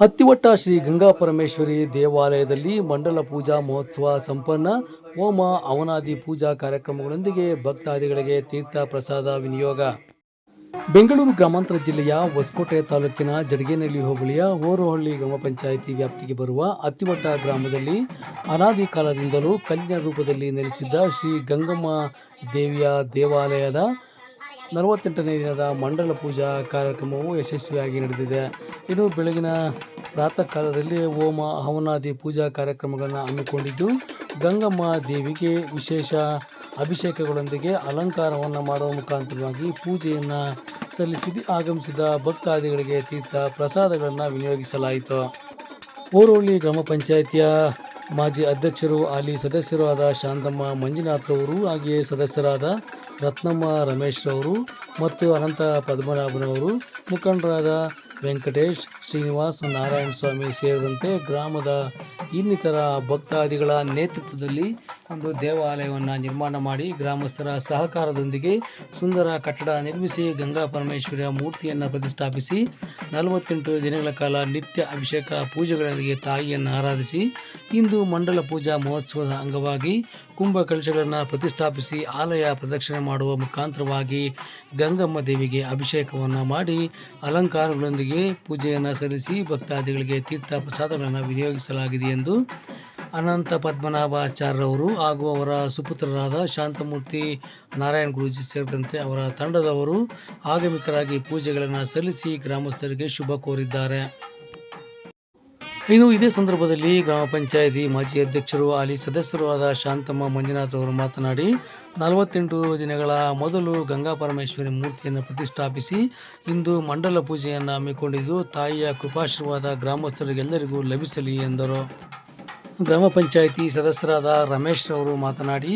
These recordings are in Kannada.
ಅತ್ತಿವಟ್ಟ ಶ್ರೀ ಗಂಗಾ ಪರಮೇಶ್ವರಿ ದೇವಾಲಯದಲ್ಲಿ ಮಂಡಲ ಪೂಜಾ ಮಹೋತ್ಸವ ಸಂಪನ್ನ ಹೋಮ ಅವನಾದಿ ಪೂಜಾ ಕಾರ್ಯಕ್ರಮಗಳೊಂದಿಗೆ ಭಕ್ತಾದಿಗಳಿಗೆ ತೀರ್ಥ ಪ್ರಸಾದ ವಿನಿಯೋಗ. ಬೆಂಗಳೂರು ಗ್ರಾಮಾಂತರ ಜಿಲ್ಲೆಯ ಹೊಸಕೋಟೆ ತಾಲೂಕಿನ ಜಡಗೇನಹಳ್ಳಿ ಹೋಬಳಿಯ ಓರೋಹಳ್ಳಿ ಗ್ರಾಮ ಪಂಚಾಯಿತಿ ವ್ಯಾಪ್ತಿಗೆ ಬರುವ ಅತ್ತಿವಟ್ಟ ಗ್ರಾಮದಲ್ಲಿ ಅನಾದಿ ಕಾಲದಿಂದಲೂ ಕಲ್ಲಿನ ರೂಪದಲ್ಲಿ ನೆಲೆಸಿದ್ದ ಶ್ರೀ ಗಂಗಮ್ಮ ದೇವಿಯ ದೇವಾಲಯದ ನಲವತ್ತೆಂಟನೇ ದಿನದ ಮಂಡಲ ಪೂಜಾ ಕಾರ್ಯಕ್ರಮವು ಯಶಸ್ವಿಯಾಗಿ ನಡೆದಿದೆ. ಇನ್ನು ಬೆಳಗಿನ ಪ್ರಾತಃ ಕಾಲದಲ್ಲಿ ಹೋಮ ಹವನಾದಿ ಪೂಜಾ ಕಾರ್ಯಕ್ರಮಗಳನ್ನು ಹಮ್ಮಿಕೊಂಡಿದ್ದು, ಗಂಗಮ್ಮ ದೇವಿಗೆ ವಿಶೇಷ ಅಭಿಷೇಕಗಳೊಂದಿಗೆ ಅಲಂಕಾರವನ್ನು ಮಾಡುವ ಮುಖಾಂತರವಾಗಿ ಪೂಜೆಯನ್ನು ಸಲ್ಲಿಸಿ ಆಗಮಿಸಿದ ಭಕ್ತಾದಿಗಳಿಗೆ ತೀರ್ಥ ಪ್ರಸಾದಗಳನ್ನು ವಿನಿಯೋಗಿಸಲಾಯಿತು. ಊರೋಳ್ಳಿ ಗ್ರಾಮ ಪಂಚಾಯಿತಿಯ ಮಾಜಿ ಅಧ್ಯಕ್ಷರು, ಹಾಲಿ ಸದಸ್ಯರಾದ ಶಾಂತಮ್ಮ ಮಂಜುನಾಥ್ರವರು ಹಾಗೆಯೇ ಸದಸ್ಯರಾದ ರತ್ನಮ್ಮ ರಮೇಶ್ ಅವರು ಮತ್ತು ಅನಂತ ಪದ್ಮನಾಭನವರು. ಮುಖಂಡರಾದ ವೆಂಕಟೇಶ್ ಶ್ರೀನಿವಾಸ್ ನಾರಾಯಣ ಸ್ವಾಮಿ ಸೇರಿದಂತೆ ಗ್ರಾಮದ ಇನ್ನಿತರ ಭಕ್ತಾದಿಗಳ ನೇತೃತ್ವದಲ್ಲಿ ಒಂದು ದೇವಾಲಯವನ್ನು ನಿರ್ಮಾಣ ಮಾಡಿ ಗ್ರಾಮಸ್ಥರ ಸಹಕಾರದೊಂದಿಗೆ ಸುಂದರ ಕಟ್ಟಡ ನಿರ್ಮಿಸಿ ಗಂಗಾ ಪರಮೇಶ್ವರಿಯ ಮೂರ್ತಿಯನ್ನು ಪ್ರತಿಷ್ಠಾಪಿಸಿ ನಲವತ್ತೆಂಟು ದಿನಗಳ ಕಾಲ ನಿತ್ಯ ಅಭಿಷೇಕ ಪೂಜೆಗಳೊಂದಿಗೆ ತಾಯಿಯನ್ನು ಆರಾಧಿಸಿ ಇಂದು ಮಂಡಲ ಪೂಜಾ ಮಹೋತ್ಸವದ ಅಂಗವಾಗಿ ಕುಂಭ ಕಲಶಗಳನ್ನು ಪ್ರತಿಷ್ಠಾಪಿಸಿ ಆಲಯ ಪ್ರದಕ್ಷಿಣೆ ಮಾಡುವ ಮುಖಾಂತರವಾಗಿ ಗಂಗಮ್ಮ ದೇವಿಗೆ ಅಭಿಷೇಕವನ್ನು ಮಾಡಿ ಅಲಂಕಾರಗಳೊಂದಿಗೆ ಪೂಜೆಯನ್ನು ಸಲ್ಲಿಸಿ ಭಕ್ತಾದಿಗಳಿಗೆ ತೀರ್ಥ ಪ್ರಸಾದಗಳನ್ನು ವಿನಿಯೋಗಿಸಲಾಗಿದೆ ಎಂದು ಅನಂತ ಪದ್ಮನಾಭಾಚಾರ್ಯರವರು ಹಾಗೂ ಅವರ ಸುಪುತ್ರರಾದ ಶಾಂತಮೂರ್ತಿ ನಾರಾಯಣ ಗುರೂಜಿ ಸೇರಿದಂತೆ ಅವರ ತಂಡದವರು ಆಗಮಿಕರಾಗಿ ಪೂಜೆಗಳನ್ನು ಸಲ್ಲಿಸಿ ಗ್ರಾಮಸ್ಥರಿಗೆ ಶುಭ ಕೋರಿದ್ದಾರೆ. ಇನ್ನು ಇದೇ ಸಂದರ್ಭದಲ್ಲಿ ಗ್ರಾಮ ಪಂಚಾಯಿತಿ ಮಾಜಿ ಅಧ್ಯಕ್ಷರು ಅಲ್ಲಿ ಸದಸ್ಯರಾದ ಶಾಂತಮ್ಮ ಮಂಜುನಾಥ್ ಅವರು ಮಾತನಾಡಿ, ನಲವತ್ತೆಂಟು ದಿನಗಳ ಮೊದಲು ಗಂಗಾ ಪರಮೇಶ್ವರಿ ಮೂರ್ತಿಯನ್ನು ಪ್ರತಿಷ್ಠಾಪಿಸಿ ಇಂದು ಮಂಡಲ ಪೂಜೆಯನ್ನು ಹಮ್ಮಿಕೊಂಡಿದ್ದು, ತಾಯಿಯ ಕೃಪಾಶೀರ್ವಾದ ಗ್ರಾಮಸ್ಥರಿಗೆಲ್ಲರಿಗೂ ಲಭಿಸಲಿ ಎಂದರು. ಗ್ರಾಮ ಪಂಚಾಯಿತಿ ಸದಸ್ಯರಾದ ರಮೇಶ್ ಅವರು ಮಾತನಾಡಿ,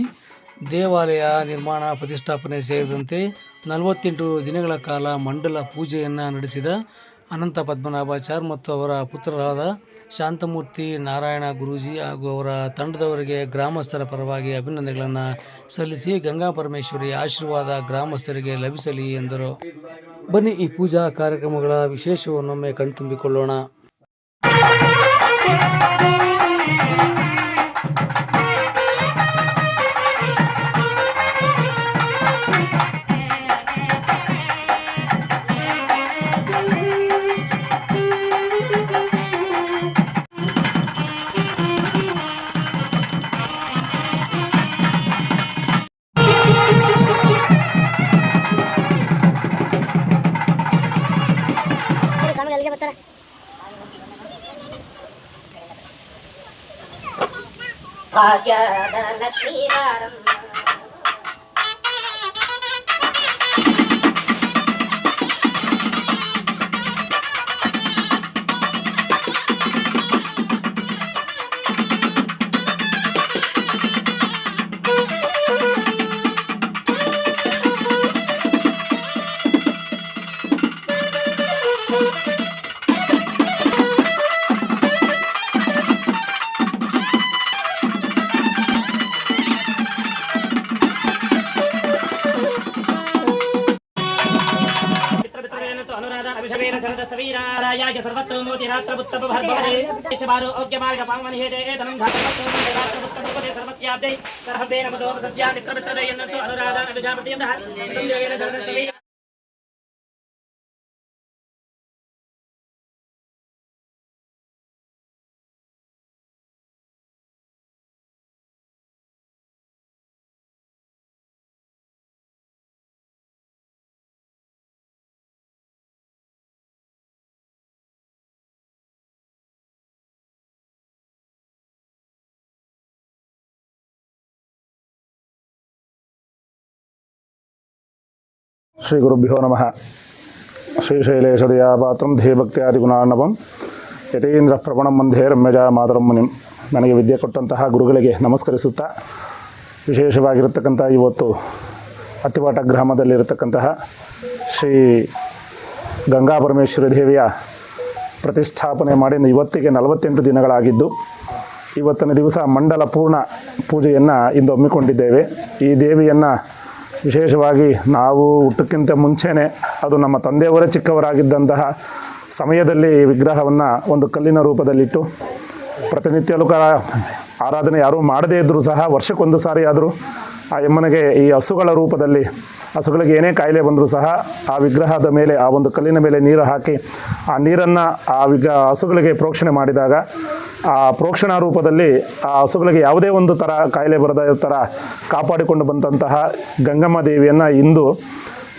ದೇವಾಲಯ ನಿರ್ಮಾಣ ಪ್ರತಿಷ್ಠಾಪನೆ ಸೇರಿದಂತೆ ನಲವತ್ತೆಂಟು ದಿನಗಳ ಕಾಲ ಮಂಡಲ ಪೂಜೆಯನ್ನು ನಡೆಸಿದ ಅನಂತ ಪದ್ಮನಾಭಾಚಾರ್ ಮತ್ತು ಅವರ ಪುತ್ರರಾದ ಶಾಂತಮೂರ್ತಿ ನಾರಾಯಣ ಗುರೂಜಿ ಹಾಗೂ ಅವರ ತಂಡದವರಿಗೆ ಗ್ರಾಮಸ್ಥರ ಪರವಾಗಿ ಅಭಿನಂದನೆಗಳನ್ನು ಸಲ್ಲಿಸಿ ಗಂಗಾ ಪರಮೇಶ್ವರಿ ಆಶೀರ್ವಾದ ಗ್ರಾಮಸ್ಥರಿಗೆ ಲಭಿಸಲಿ ಎಂದರು. ಬನ್ನಿ ಈ ಪೂಜಾ ಕಾರ್ಯಕ್ರಮಗಳ ವಿಶೇಷವನ್ನೊಮ್ಮೆ ಕಣ್ತುಂಬಿಕೊಳ್ಳೋಣ. Bhagya Dhanakshi Varam वीरारायाय सर्वतो मोतिरात्रबुत्तपभर्भवदे शबारो औक्यमार्गपाङ्गमनिहेते एतनं धातवतो मोतिरात्रबुत्तपभर्भवदे सर्वत्याब्दै सर्वभेन मदो सत्या मित्रमित्रदयन्नतो अनुराधानभिजापत्यन्तः ಶ್ರೀ ಗುರುಭ್ಯೋ ನಮಃ ಶ್ರೀಶೈಲೇಶದಯಾ ಪಾತ್ರಂ ಧ್ಯೇಯಭಕ್ತಿಯಾದಿಗುಣಾರ್ಣವಂ ಯತೀಂದ್ರ ಪ್ರವಣಂ ಮಂಧೇ ರಮ್ಯಜಾ ಮಾತರಂ ಮುನಿಂ ನನಗೆ ವಿದ್ಯೆ ಕೊಟ್ಟಂತಹ ಗುರುಗಳಿಗೆ ನಮಸ್ಕರಿಸುತ್ತಾ, ವಿಶೇಷವಾಗಿರತಕ್ಕಂಥ ಇವತ್ತು ಅತಿವಾಟ ಗ್ರಾಮದಲ್ಲಿರತಕ್ಕಂತಹ ಶ್ರೀ ಗಂಗಾ ಪರಮೇಶ್ವರಿ ದೇವಿಯ ಪ್ರತಿಷ್ಠಾಪನೆ ಮಾಡಿ ಇವತ್ತಿಗೆ ನಲವತ್ತೆಂಟು ದಿನಗಳಾಗಿದ್ದು, ಇವತ್ತಿನ ದಿವಸ ಮಂಡಲ ಪೂರ್ಣ ಪೂಜೆಯನ್ನು ಇಂದು ಹಮ್ಮಿಕೊಂಡಿದ್ದೇವೆ. ಈ ದೇವಿಯನ್ನು ವಿಶೇಷವಾಗಿ ನಾವು ಹುಟ್ಟಕ್ಕಿಂತ ಮುಂಚೆನೇ ಅದು ನಮ್ಮ ತಂದೆಯವರೇ ಚಿಕ್ಕವರಾಗಿದ್ದಂತಹ ಸಮಯದಲ್ಲಿ ವಿಗ್ರಹವನ್ನು ಒಂದು ಕಲ್ಲಿನ ರೂಪದಲ್ಲಿಟ್ಟು ಪ್ರತಿನಿತ್ಯಲೂ ಆರಾಧನೆ ಯಾರೂ ಮಾಡದೇ ಇದ್ದರೂ ಸಹ ವರ್ಷಕ್ಕೊಂದು ಸಾರಿ ಆದರೂ ಆ ಯಮ್ಮನಿಗೆ ಈ ಹಸುಗಳ ರೂಪದಲ್ಲಿ ಹಸುಗಳಿಗೆ ಏನೇ ಕಾಯಿಲೆ ಬಂದರೂ ಸಹ ಆ ವಿಗ್ರಹದ ಮೇಲೆ, ಆ ಒಂದು ಕಲ್ಲಿನ ಮೇಲೆ ನೀರು ಹಾಕಿ ಆ ನೀರನ್ನು ಆ ವಿಗ್ರ ಹಸುಗಳಿಗೆ ಪ್ರೋಕ್ಷಣೆ ಮಾಡಿದಾಗ ಆ ಪ್ರೋಕ್ಷಣಾ ರೂಪದಲ್ಲಿ ಆ ಹಸುಗಳಿಗೆ ಯಾವುದೇ ಒಂದು ಥರ ಕಾಯಿಲೆ ಬರದ ಥರ ಕಾಪಾಡಿಕೊಂಡು ಬಂದಂತಹ ಗಂಗಮ್ಮ ದೇವಿಯನ್ನು ಇಂದು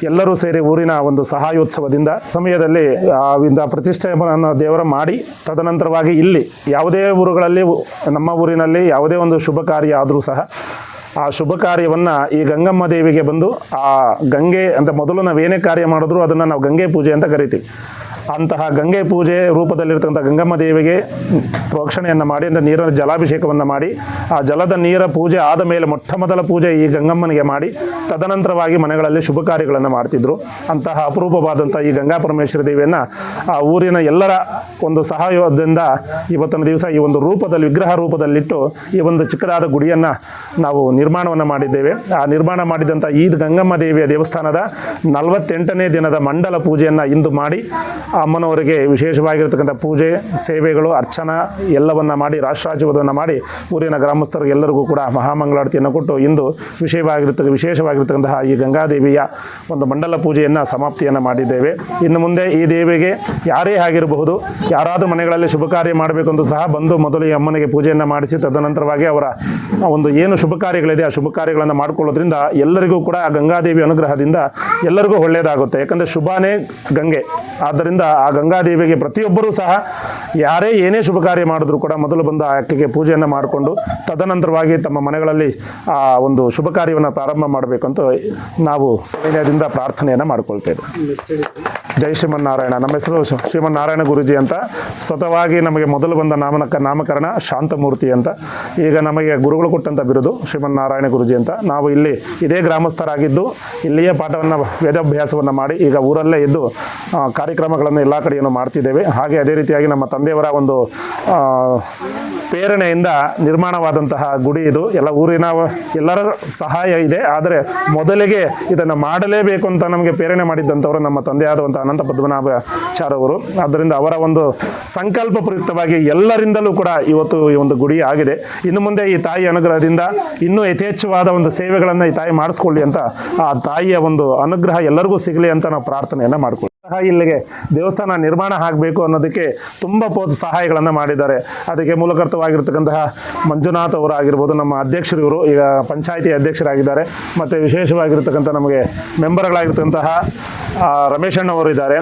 ಎಲ್ಲರೂ ಸೇರಿ ಊರಿನ ಒಂದು ಸಹಾಯೋತ್ಸವದಿಂದ ಸಮಯದಲ್ಲಿ ಆ ವಿಂದ ಪ್ರತಿಷ್ಠೆಯನ್ನು ದೇವರ ಮಾಡಿ, ತದನಂತರವಾಗಿ ಇಲ್ಲಿ ಯಾವುದೇ ಊರುಗಳಲ್ಲಿ, ನಮ್ಮ ಊರಿನಲ್ಲಿ ಯಾವುದೇ ಒಂದು ಶುಭ ಕಾರ್ಯ ಆದರೂ ಸಹ ಆ ಶುಭ ಕಾರ್ಯವನ್ನು ಈ ಗಂಗಮ್ಮ ದೇವಿಗೆ ಬಂದು ಆ ಗಂಗೆ ಅಂತ ಮೊದಲು ನಾವು ಏನೇ ಕಾರ್ಯ ಮಾಡಿದ್ರು ಅದನ್ನು ನಾವು ಗಂಗೆ ಪೂಜೆ ಅಂತ ಕರಿತೀವಿ. ಅಂತಹ ಗಂಗೆ ಪೂಜೆ ರೂಪದಲ್ಲಿರ್ತಕ್ಕಂಥ ಗಂಗಮ್ಮ ದೇವಿಗೆ ಪ್ರೋಕ್ಷಣೆಯನ್ನು ಮಾಡಿ, ಅಂದರೆ ನೀರಿನ ಜಲಾಭಿಷೇಕವನ್ನು ಮಾಡಿ, ಆ ಜಲದ ನೀರ ಪೂಜೆ ಆದ ಮೇಲೆ ಮೊಟ್ಟ ಮೊದಲ ಪೂಜೆ ಈ ಗಂಗಮ್ಮನಿಗೆ ಮಾಡಿ, ತದನಂತರವಾಗಿ ಮನೆಗಳಲ್ಲಿ ಶುಭ ಕಾರ್ಯಗಳನ್ನು ಮಾಡ್ತಿದ್ರು. ಅಂತಹ ಅಪರೂಪವಾದಂಥ ಈ ಗಂಗಾ ಪರಮೇಶ್ವರಿ ದೇವಿಯನ್ನು ಆ ಊರಿನ ಎಲ್ಲರ ಒಂದು ಸಹಾಯದಿಂದ ಇವತ್ತಿನ ದಿವಸ ಈ ಒಂದು ರೂಪದಲ್ಲಿ, ವಿಗ್ರಹ ರೂಪದಲ್ಲಿಟ್ಟು ಈ ಒಂದು ಚಿಕ್ಕದಾದ ಗುಡಿಯನ್ನು ನಾವು ನಿರ್ಮಾಣವನ್ನು ಮಾಡಿದ್ದೇವೆ. ಆ ನಿರ್ಮಾಣ ಮಾಡಿದಂಥ ಈ ಗಂಗಮ್ಮ ದೇವಿಯ ದೇವಸ್ಥಾನದ ನಲವತ್ತೆಂಟನೇ ದಿನದ ಮಂಡಲ ಪೂಜೆಯನ್ನು ಇಂದು ಮಾಡಿ ಅಮ್ಮನವರಿಗೆ ವಿಶೇಷವಾಗಿರತಕ್ಕಂಥ ಪೂಜೆ, ಸೇವೆಗಳು, ಅರ್ಚನಾ ಎಲ್ಲವನ್ನ ಮಾಡಿ ರಾಷ್ಟ್ರಾಜ್ಯವನ್ನು ಮಾಡಿ ಊರಿನ ಗ್ರಾಮಸ್ಥರಿಗೆ ಎಲ್ಲರಿಗೂ ಕೂಡ ಮಹಾಮಂಗಳಾರತಿಯನ್ನು ಕೊಟ್ಟು ಇಂದು ವಿಷಯವಾಗಿರ್ತಕ್ಕ ವಿಶೇಷವಾಗಿರ್ತಕ್ಕಂತಹ ಈ ಗಂಗಾದೇವಿಯ ಒಂದು ಮಂಡಲ ಪೂಜೆಯನ್ನು, ಸಮಾಪ್ತಿಯನ್ನು ಮಾಡಿದ್ದೇವೆ. ಇನ್ನು ಮುಂದೆ ಈ ದೇವಿಗೆ ಯಾರೇ ಆಗಿರಬಹುದು, ಯಾರಾದರೂ ಮನೆಗಳಲ್ಲಿ ಶುಭ ಕಾರ್ಯ ಅಂತ ಸಹ ಬಂದು ಮೊದಲು ಈ ಅಮ್ಮನಿಗೆ ಪೂಜೆಯನ್ನು ಮಾಡಿಸಿ, ತದನಂತರವಾಗಿ ಅವರ ಒಂದು ಏನು ಶುಭ ಕಾರ್ಯಗಳಿದೆ, ಆ ಶುಭ ಕಾರ್ಯಗಳನ್ನು ಮಾಡಿಕೊಳ್ಳೋದ್ರಿಂದ ಎಲ್ಲರಿಗೂ ಕೂಡ ಆ ಗಂಗಾದೇವಿ ಅನುಗ್ರಹದಿಂದ ಎಲ್ಲರಿಗೂ ಒಳ್ಳೆಯದಾಗುತ್ತೆ. ಯಾಕಂದರೆ ಶುಭಾನೇ ಗಂಗೆ. ಆದ್ದರಿಂದ ಆ ಗಂಗಾದೇವಿಗೆ ಪ್ರತಿಯೊಬ್ಬರೂ ಸಹ ಯಾರೇ ಏನೇ ಶುಭ ಕಾರ್ಯ ಮಾಡಿದ್ರು ಕೂಡ ಮೊದಲು ಬಂದು ಆ ಅಕ್ಕಿಗೆ ಪೂಜೆಯನ್ನು ಮಾಡಿಕೊಂಡು ತದನಂತರವಾಗಿ ತಮ್ಮ ಮನೆಗಳಲ್ಲಿ ಆ ಒಂದು ಶುಭ ಕಾರ್ಯವನ್ನು ಪ್ರಾರಂಭ ಮಾಡಬೇಕಂತ ನಾವು ಸೈನ್ಯದಿಂದ ಪ್ರಾರ್ಥನೆಯನ್ನು ಮಾಡ್ಕೊಳ್ತೇವೆ ಜೈ ಶ್ರೀಮನ್ನಾರಾಯಣ. ನಮ್ಮ ಹೆಸರು ಶ್ರೀ- ಶ್ರೀಮನ್ನಾರಾಯಣ ಗುರುಜಿ ಅಂತ. ಸ್ವತವಾಗಿ ನಮಗೆ ಮೊದಲು ಬಂದ ನಾಮನಕ ನಾಮಕರಣ ಶಾಂತಮೂರ್ತಿ ಅಂತ. ಈಗ ನಮಗೆ ಗುರುಗಳು ಕೊಟ್ಟಂಥ ಬಿರುದು ಶ್ರೀಮನ್ನಾರಾಯಣ ಗುರುಜಿ ಅಂತ. ನಾವು ಇಲ್ಲಿ ಇದೇ ಗ್ರಾಮಸ್ಥರಾಗಿದ್ದು, ಇಲ್ಲಿಯೇ ಪಾಠವನ್ನು, ವೇದಾಭ್ಯಾಸವನ್ನು ಮಾಡಿ ಈಗ ಊರಲ್ಲೇ ಇದ್ದು ಕಾರ್ಯಕ್ರಮಗಳನ್ನು ಎಲ್ಲ ಕಡೆಯನ್ನು ಮಾಡ್ತಿದ್ದೇವೆ. ಹಾಗೆ ಅದೇ ರೀತಿಯಾಗಿ ನಮ್ಮ ತಂದೆಯವರ ಒಂದು ಪ್ರೇರಣೆಯಿಂದ ನಿರ್ಮಾಣವಾದಂತಹ ಗುಡಿ ಇದು. ಎಲ್ಲ ಊರಿನ ಎಲ್ಲರ ಸಹಾಯ ಇದೆ. ಆದರೆ ಮೊದಲಿಗೆ ಇದನ್ನು ಮಾಡಲೇಬೇಕು ಅಂತ ನಮಗೆ ಪ್ರೇರಣೆ ಮಾಡಿದ್ದಂಥವರು ನಮ್ಮ ತಂದೆಯಾದಂಥ ಅನಂತ ಪದ್ಮನಾಭಾಚಾರವರು. ಆದ್ದರಿಂದ ಅವರ ಒಂದು ಸಂಕಲ್ಪ ಪ್ರಯುಕ್ತವಾಗಿ ಎಲ್ಲರಿಂದಲೂ ಕೂಡ ಇವತ್ತು ಈ ಒಂದು ಗುಡಿ ಆಗಿದೆ. ಇನ್ನು ಮುಂದೆ ಈ ತಾಯಿ ಅನುಗ್ರಹದಿಂದ ಇನ್ನೂ ಯಥೇಚ್ಛವಾದ ಒಂದು ಸೇವೆಗಳನ್ನು ಈ ತಾಯಿ ಮಾಡಿಸ್ಕೊಳ್ಳಿ ಅಂತ ಆ ತಾಯಿಯ ಒಂದು ಅನುಗ್ರಹ ಎಲ್ಲರಿಗೂ ಸಿಗಲಿ ಅಂತ ನಾವು ಪ್ರಾರ್ಥನೆಯನ್ನು ಮಾಡ್ಕೊಳ್ಳಿ. ಇಲ್ಲಿಗೆ ದೇವಸ್ಥಾನ ನಿರ್ಮಾಣ ಆಗಬೇಕು ಅನ್ನೋದಕ್ಕೆ ತುಂಬ ಪೋತ್ ಸಹಾಯಗಳನ್ನು ಮಾಡಿದ್ದಾರೆ. ಅದಕ್ಕೆ ಮೂಲಕರ್ತವಾಗಿರ್ತಕ್ಕಂತಹ ಮಂಜುನಾಥ್ ಅವರು ಆಗಿರ್ಬೋದು, ನಮ್ಮ ಅಧ್ಯಕ್ಷರು ಇವರು, ಈಗ ಪಂಚಾಯಿತಿ ಅಧ್ಯಕ್ಷರಾಗಿದ್ದಾರೆ. ಮತ್ತು ವಿಶೇಷವಾಗಿರ್ತಕ್ಕಂಥ ನಮಗೆ ಮೆಂಬರ್ಗಳಾಗಿರ್ತಕ್ಕಂತಹ ರಮೇಶ್ ಅವರು ಇದ್ದಾರೆ.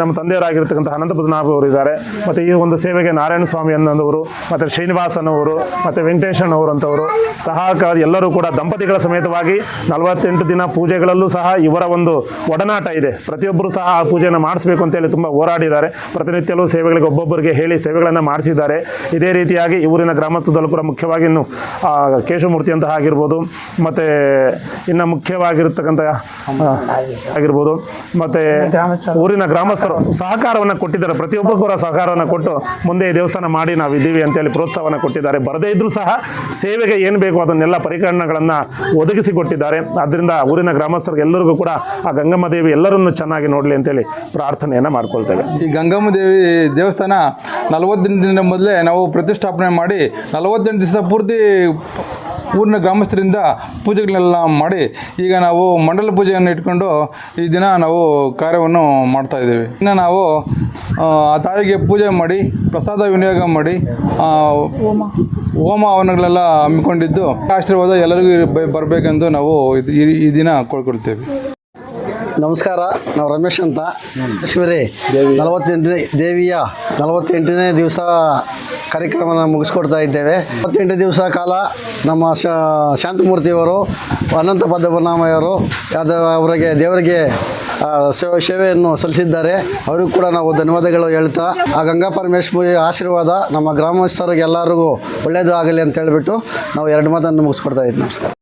ನಮ್ಮ ತಂದೆಯವರಾಗಿರ್ತಕ್ಕಂಥ ಅನಂತ ಪದ್ಮನಾಭ ಅವರು ಇದ್ದಾರೆ. ಮತ್ತು ಈ ಒಂದು ಸೇವೆಗೆ ನಾರಾಯಣ ಸ್ವಾಮಿ ಅನ್ನೋರು, ಮತ್ತು ಶ್ರೀನಿವಾಸ್ ಅನ್ನೋರು, ಮತ್ತು ವೆಂಕಟೇಶ್ ಅವರು ಸಹಕಾರ ಎಲ್ಲರೂ ಕೂಡ ದಂಪತಿಗಳ ಸಮೇತವಾಗಿ ನಲವತ್ತೆಂಟು ದಿನ ಪೂಜೆಗಳಲ್ಲೂ ಸಹ ಇವರ ಒಂದು ಒಡನಾಟ ಇದೆ. ಪ್ರತಿಯೊಬ್ಬರು ಸಹ ಆ ಪೂಜೆಯನ್ನು ಮಾಡಿಸ್ಬೇಕು ಅಂತೇಳಿ ತುಂಬ ಹೋರಾಡಿದ್ದಾರೆ. ಪ್ರತಿನಿತ್ಯಲೂ ಸೇವೆಗಳಿಗೆ ಒಬ್ಬೊಬ್ಬರಿಗೆ ಹೇಳಿ ಸೇವೆಗಳನ್ನು ಮಾಡಿಸಿದ್ದಾರೆ. ಇದೇ ರೀತಿಯಾಗಿ ಇವರಿನ ಗ್ರಾಮಸ್ಥದಲ್ಲೂ ಕೂಡ ಮುಖ್ಯವಾಗಿ ಇನ್ನು ಕೇಶವಮೂರ್ತಿ ಅಂತ ಆಗಿರ್ಬೋದು, ಮತ್ತು ಇನ್ನು ಮುಖ್ಯವಾಗಿರ್ತಕ್ಕಂಥ ಆಗಿರ್ಬೋದು. ಮತ್ತು ಊರಿನ ಗ್ರಾಮಸ್ಥರು ಸಹಕಾರವನ್ನು ಕೊಟ್ಟಿದ್ದಾರೆ. ಪ್ರತಿಯೊಬ್ಬ ಕೂಡ ಸಹಕಾರವನ್ನು ಕೊಟ್ಟು ಮುಂದೆ ಈ ದೇವಸ್ಥಾನ ಮಾಡಿ ನಾವು ಇದ್ದೀವಿ ಅಂತೇಳಿ ಪ್ರೋತ್ಸಾಹವನ್ನು ಕೊಟ್ಟಿದ್ದಾರೆ. ಬರದೇ ಇದ್ದರೂ ಸಹ ಸೇವೆಗೆ ಏನು ಬೇಕು ಅದನ್ನೆಲ್ಲ ಪರಿಕರಣಗಳನ್ನು ಒದಗಿಸಿ ಕೊಟ್ಟಿದ್ದಾರೆ. ಅದರಿಂದ ಊರಿನ ಗ್ರಾಮಸ್ಥರಿಗೆ ಎಲ್ಲರಿಗೂ ಕೂಡ ಆ ಗಂಗಮ್ಮ ದೇವಿ ಎಲ್ಲರನ್ನು ಚೆನ್ನಾಗಿ ನೋಡಲಿ ಅಂತೇಳಿ ಪ್ರಾರ್ಥನೆಯನ್ನು ಮಾಡ್ಕೊಳ್ತೇವೆ. ಈ ಗಂಗಮ್ಮ ದೇವಿ ದೇವಸ್ಥಾನ ನಲವತ್ತೆಂಟು ದಿನ ಮೊದಲೇ ನಾವು ಪ್ರತಿಷ್ಠಾಪನೆ ಮಾಡಿ ನಲವತ್ತೆಂಟು ದಿವಸ ಪೂರ್ತಿ ಊರಿನ ಗ್ರಾಮಸ್ಥರಿಂದ ಪೂಜೆಗಳನ್ನೆಲ್ಲ ಮಾಡಿ ಈಗ ನಾವು ಮಂಡಲ ಪೂಜೆಯನ್ನು ಇಟ್ಕೊಂಡು ಈ ದಿನ ನಾವು ಕಾರ್ಯವನ್ನು ಮಾಡ್ತಾ ಇದ್ದೇವೆ. ಇನ್ನು ನಾವು ಆ, ತಾಯಿಗೆ ಪೂಜೆ ಮಾಡಿ ಪ್ರಸಾದ ವಿನಿಯೋಗ ಮಾಡಿ ಹೋಮ ಹವನಗಳೆಲ್ಲ ಹಮ್ಮಿಕೊಂಡಿದ್ದು ಆಶೀರ್ವಾದ ಎಲ್ಲರಿಗೂ ಬರಬೇಕೆಂದು ನಾವು ಈ ದಿನ ಕೊಳ್ಕೊಳ್ತೇವೆ ನಮಸ್ಕಾರ ನಾವು ರಮೇಶ್ ಅಂತ. ಲಕ್ಷ್ಮೀರಿ ನಲವತ್ತೆಂಟನೇ ದೇವಿಯ ನಲವತ್ತೆಂಟನೇ ದಿವಸ ಕಾರ್ಯಕ್ರಮನ ಮುಗಿಸ್ಕೊಡ್ತಾ ಇದ್ದೇವೆ. ಇಪ್ಪತ್ತೆಂಟು ದಿವಸ ಕಾಲ ನಮ್ಮ ಶ ಶಾಂತಮೂರ್ತಿಯವರು ಅನಂತ ಪದ್ಮನಾಮಯ್ಯವರು ಯಾದ ಅವರಿಗೆ ದೇವರಿಗೆ ಸೇವೆ ಸೇವೆಯನ್ನು ಸಲ್ಲಿಸಿದ್ದಾರೆ. ಅವರಿಗೂ ಕೂಡ ನಾವು ಧನ್ಯವಾದಗಳು ಹೇಳ್ತಾ ಆ ಗಂಗಾ ಪರಮೇಶ್ವರಿ ಆಶೀರ್ವಾದ ನಮ್ಮ ಗ್ರಾಮಸ್ಥರಿಗೆ ಎಲ್ಲರಿಗೂ ಒಳ್ಳೆಯದು ಆಗಲಿ ಅಂತ ಹೇಳಿಬಿಟ್ಟು ನಾವು ಎರಡು ಮಾತನ್ನು ಮುಗಿಸ್ಕೊಡ್ತಾ ಇದ್ದೀವಿ ನಮಸ್ಕಾರ.